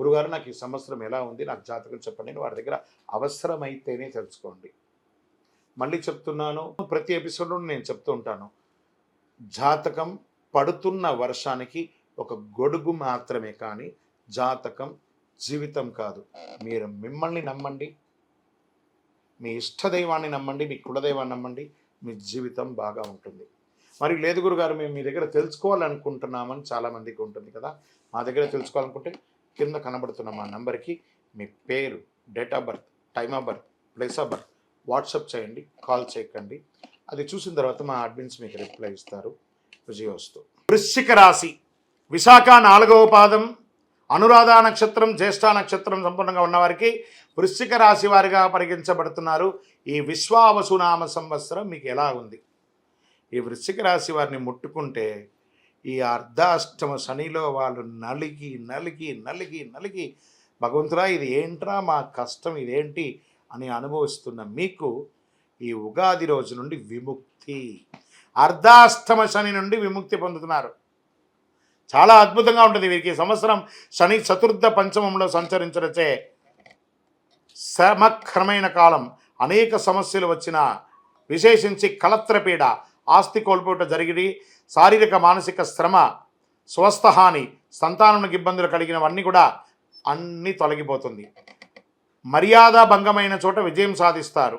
గురుగారు నాకు ఈ సంవత్సరం ఎలా ఉంది నాకు జాతకం చెప్పండి నేను వారి దగ్గర అవసరమైతేనే తెలుసుకోండి. మళ్ళీ చెప్తున్నాను ప్రతి ఎపిసోడ్లో నేను చెప్తూ ఉంటాను. జాతకం పడుతున్న వర్షానికి ఒక గొడుగు మాత్రమే కానీ జాతకం జీవితం కాదు. మీరు మిమ్మల్ని నమ్మండి మీ ఇష్టదైవాన్ని నమ్మండి మీ కులదైవాన్ని నమ్మండి మీ జీవితం బాగా ఉంటుంది. మరి లేదు గురుగారు మేము మీ దగ్గర తెలుసుకోవాలనుకుంటున్నామని చాలామందికి ఉంటుంది కదా. మా దగ్గర తెలుసుకోవాలనుకుంటే కింద కనబడుతున్న మా నంబర్కి మీ పేరు date of birth time of birth place of birth WhatsApp చేయండి కాల్ చేయకండి. అది చూసిన తర్వాత మా అడ్మిన్స్ మీకు రిప్లై ఇస్తారు. విజయోస్తు. వృశ్చిక రాశి విశాఖ నాలుగవ పాదం అనురాధ నక్షత్రం జ్యేష్ఠ నక్షత్రం సంపూర్ణంగా ఉన్నవారికి వృశ్చిక రాశి వారిగా పరిగణించబడుతున్నారు. ఈ విశ్వావసునామ సంవత్సరం మీకు ఎలా ఉంది? ఈ వృశ్చిక రాశి వారిని ముట్టుకుంటే ఈ అర్ధాష్టమ శనిలో వాళ్ళు నలిగి నలిగి నలిగి నలిగి భగవంతురా ఇది ఏంట్రా మా కష్టం ఇదేంటి అని అనుభవిస్తున్న మీకు ఈ ఉగాది రోజు నుండి విముక్తి. అర్ధాష్టమ శని నుండి విముక్తి పొందుతున్నారు. చాలా అద్భుతంగా ఉంటుంది వీరికి. సంవత్సరం శని చతుర్థ పంచమంలో సంచరించడచే సమక్రమైన కాలం అనేక సమస్యలు వచ్చిన విశేషించి కలత్రపీడ ఆస్తి కోల్పోవటం జరిగి శారీరక మానసిక శ్రమ స్వస్థహాని సంతానానికి ఇబ్బందులు కలిగినవన్నీ కూడా అన్నీ తొలగిపోతుంది. మర్యాద భంగమైన చోట విజయం సాధిస్తారు.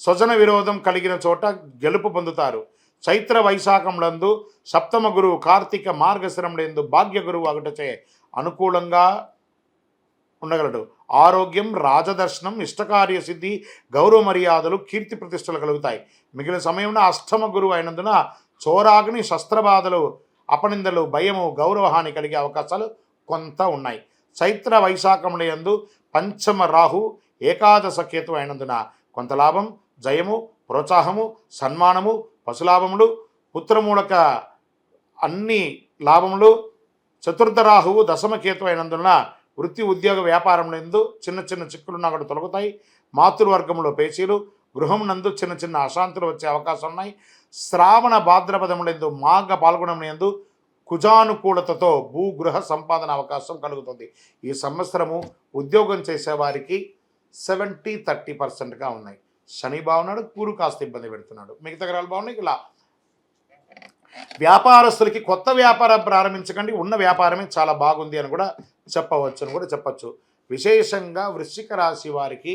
స్వజన విరోధం కలిగిన చోట గెలుపు పొందుతారు. చైత్ర వైశాఖంలందు సప్తమ గురువు కార్తీక మార్గశిరంలందు భాగ్య గురువు అగటచే అనుకూలంగా ఉండగలడు. ఆరోగ్యం రాజదర్శనం ఇష్టకార్య సిద్ధి గౌరవ మర్యాదలు కీర్తి ప్రతిష్టలు కలుగుతాయి. మిగిలిన సమయంలో అష్టమ గురువు అయినందున చోరాగ్ని శస్త్రబాధలు అపనిందలు భయము గౌరవహాని కలిగే అవకాశాలు కొంత ఉన్నాయి. చైత్ర వైశాఖముల యందు పంచమ రాహు ఏకాదశ కేతు అయినందున కొంత లాభం జయము ప్రోత్సాహము సన్మానము పశులాభములు పుత్రమూలక అన్ని లాభములు చతుర్థ రాహువు దశమ కేతు అయినందున వృత్తి ఉద్యోగ వ్యాపారములందు చిన్న చిన్న చిక్కులున్నా కూడా తొలగుతాయి. మాతృవర్గంలో పేచీలు గృహం నందు చిన్న చిన్న అశాంతులు వచ్చే అవకాశం ఉన్నాయి. శ్రావణ భాద్రపదములందు మాఘ పాల్గొనమునందు కుజానుకూలతతో భూగృహ సంపాదన అవకాశం కలుగుతుంది. ఈ సంవత్సరము ఉద్యోగం చేసేవారికి సెవెంటీ థర్టీ పర్సెంట్గా ఉన్నాయి. శని బాగున్నాడు కూరు కాస్త ఇబ్బంది పెడుతున్నాడు. మిగతా గ్రహాలు బాగున్నాయి ఇలా వ్యాపారస్తులకి కొత్త వ్యాపారం ప్రారంభించకండి. ఉన్న వ్యాపారమే చాలా బాగుంది అని కూడా చెప్పవచ్చు అని కూడా చెప్పచ్చు. విశేషంగా వృశ్చిక రాశి వారికి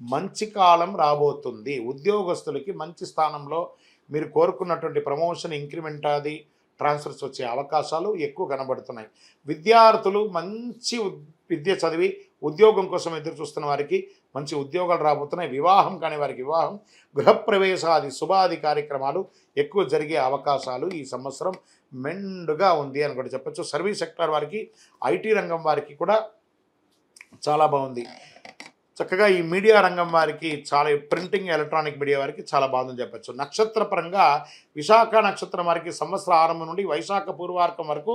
మంచి కాలం రాబోతుంది. ఉద్యోగస్తులకి మంచి స్థానంలో మీరు కోరుకున్నటువంటి ప్రమోషన్ ఇంక్రిమెంట్ అది ట్రాన్స్ఫర్స్ వచ్చే అవకాశాలు ఎక్కువ కనబడుతున్నాయి. విద్యార్థులు మంచి విద్య చదివి ఉద్యోగం కోసం ఎదురు చూస్తున్న వారికి మంచి ఉద్యోగాలు రాబోతున్నాయి. వివాహం కాని వారికి వివాహం గృహప్రవేశాది శుభాది కార్యక్రమాలు ఎక్కువ జరిగే అవకాశాలు ఈ సంవత్సరం మెండుగా ఉంది అని కూడా చెప్పచ్చు. సర్వీస్ సెక్టర్ వారికి ఐటీ రంగం వారికి కూడా చాలా బాగుంది. చక్కగా ఈ మీడియా రంగం వారికి చాలా ప్రింటింగ్ ఎలక్ట్రానిక్ మీడియా వారికి చాలా బాగుందని చెప్పచ్చు. నక్షత్రపరంగా విశాఖ నక్షత్రం వారికి సంవత్సర ఆరంభం నుండి వైశాఖ పూర్వార్కం వరకు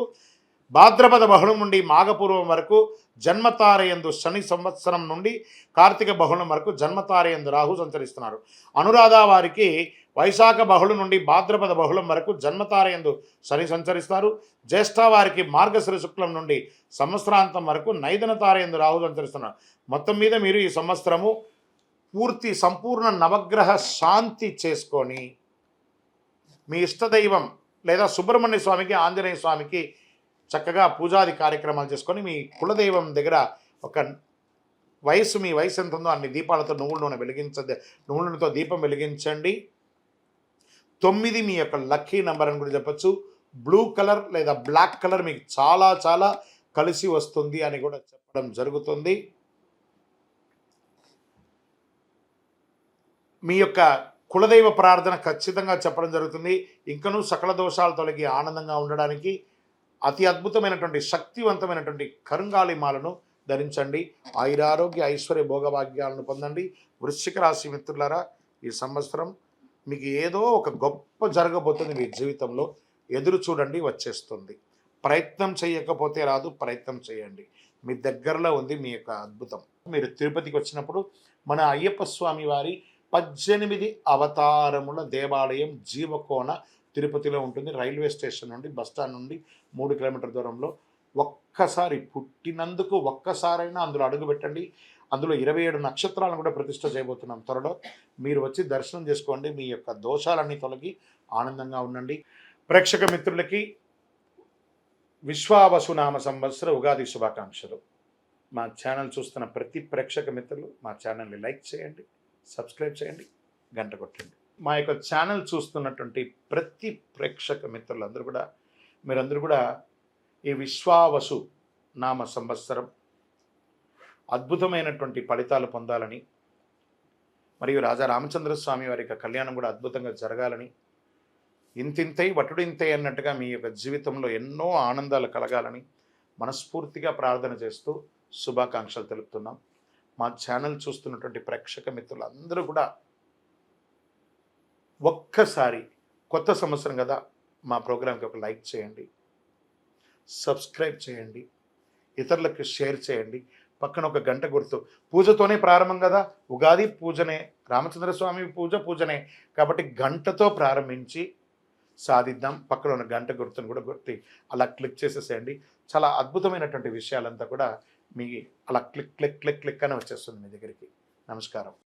భాద్రపద బహుళం నుండి మాఘపూర్వం వరకు జన్మతారయందు శని సంవత్సరం నుండి కార్తీక బహుళం వరకు జన్మతారయందు రాహు సంచరిస్తున్నారు. అనురాధ వారికి వైశాఖ బహుళం నుండి భాద్రపద బహుళం వరకు జన్మతారయందు శని సంచరిస్తారు. జ్యేష్ఠ వారికి మార్గశిర శుక్లం నుండి సంవత్సరాంతం వరకు నైదన తారయందు రాహు సంచరిస్తున్నారు. మొత్తం మీద మీరు ఈ సంవత్సరము పూర్తి సంపూర్ణ నవగ్రహ శాంతి చేసుకొని మీ ఇష్టదైవం లేదా సుబ్రహ్మణ్య స్వామికి ఆంజనేయ స్వామికి చక్కగా పూజాది కార్యక్రమాలు చేసుకొని మీ కులదైవం దగ్గర ఒక వయసు మీ వయసు ఎంత ఉందో అన్ని దీపాలతో నువ్వుల నూనె వెలిగించండి నువ్వుల నూనెతో దీపం వెలిగించండి. తొమ్మిది మీ యొక్క లక్కీ నెంబర్ అని కూడా చెప్పచ్చు. బ్లూ కలర్ లేదా బ్లాక్ కలర్ మీకు చాలా చాలా కలిసి వస్తుంది అని కూడా చెప్పడం జరుగుతుంది. మీ యొక్క కులదైవ ప్రార్థన ఖచ్చితంగా చెప్పడం జరుగుతుంది. ఇంకనూ సకల దోషాలు తొలగి ఆనందంగా ఉండడానికి అతి అద్భుతమైనటువంటి శక్తివంతమైనటువంటి కరుంగాళిమాలను ధరించండి. ఆయురారోగ్య ఐశ్వర్య భోగభాగ్యాలను పొందండి. వృశ్చిక రాశి మిత్రులారా ఈ సంవత్సరం మీకు ఏదో ఒక గొప్ప జరగబోతుంది మీ జీవితంలో. ఎదురు చూడండి వచ్చేస్తుంది. ప్రయత్నం చేయకపోతే రాదు ప్రయత్నం చేయండి. మీ దగ్గరలో ఉంది మీ యొక్క అద్భుతం. మీరు తిరుపతికి వచ్చినప్పుడు మన అయ్యప్ప స్వామి వారి పద్దెనిమిది అవతారముల దేవాలయం జీవకోణ తిరుపతిలో ఉంటుంది. రైల్వే స్టేషన్ నుండి బస్టాండ్ నుండి మూడు కిలోమీటర్ దూరంలో ఒక్కసారి పుట్టినందుకు ఒక్కసారైనా అందులో అడుగు పెట్టండి. అందులో ఇరవై ఏడు నక్షత్రాలను కూడా ప్రతిష్ట చేయబోతున్నాం త్వరలో. మీరు వచ్చి దర్శనం చేసుకోండి. మీ యొక్క దోషాలన్నీ తొలగి ఆనందంగా ఉండండి. ప్రేక్షక మిత్రులకి విశ్వావసునామ సంవత్సర ఉగాది శుభాకాంక్షలు. మా ఛానల్ చూస్తున్న ప్రతి ప్రేక్షక మిత్రులు మా ఛానల్ని లైక్ చేయండి సబ్స్క్రైబ్ చేయండి గంట కొట్టండి. మా యొక్క ఛానల్ చూస్తున్నటువంటి ప్రతి ప్రేక్షక మిత్రులందరూ కూడా మీరందరూ కూడా ఈ విశ్వావసు నామ సంవత్సరం అద్భుతమైనటువంటి ఫలితాలు పొందాలని మరియు రాజా రామచంద్ర స్వామి వారి యొక్క కళ్యాణం కూడా అద్భుతంగా జరగాలని ఇంతింతై వటుడింతై అన్నట్టుగా మీ యొక్క జీవితంలో ఎన్నో ఆనందాలు కలగాలని మనస్ఫూర్తిగా ప్రార్థన చేస్తూ శుభాకాంక్షలు తెలుపుతున్నాం. మా ఛానల్ చూస్తున్నటువంటి ప్రేక్షక మిత్రులందరూ కూడా ఒక్కసారి కొత్త సంవత్సరం కదా మా ప్రోగ్రాంకి ఒక లైక్ చేయండి సబ్స్క్రైబ్ చేయండి ఇతరులకు షేర్ చేయండి. పక్కన ఒక గంట గుర్తు. పూజతోనే ప్రారంభం కదా ఉగాది పూజనే రామచంద్ర స్వామి పూజ పూజనే. కాబట్టి గంటతో ప్రారంభించి సాధిద్దాం. పక్కన ఉన్న గంట గుర్తును కూడా గుర్తి అలా క్లిక్ చేసేసేయండి. చాలా అద్భుతమైనటువంటి విషయాలంతా కూడా మీ అలా క్లిక్ క్లిక్ క్లిక్ క్లిక్ అని వచ్చేస్తుంది మీ దగ్గరికి. నమస్కారం.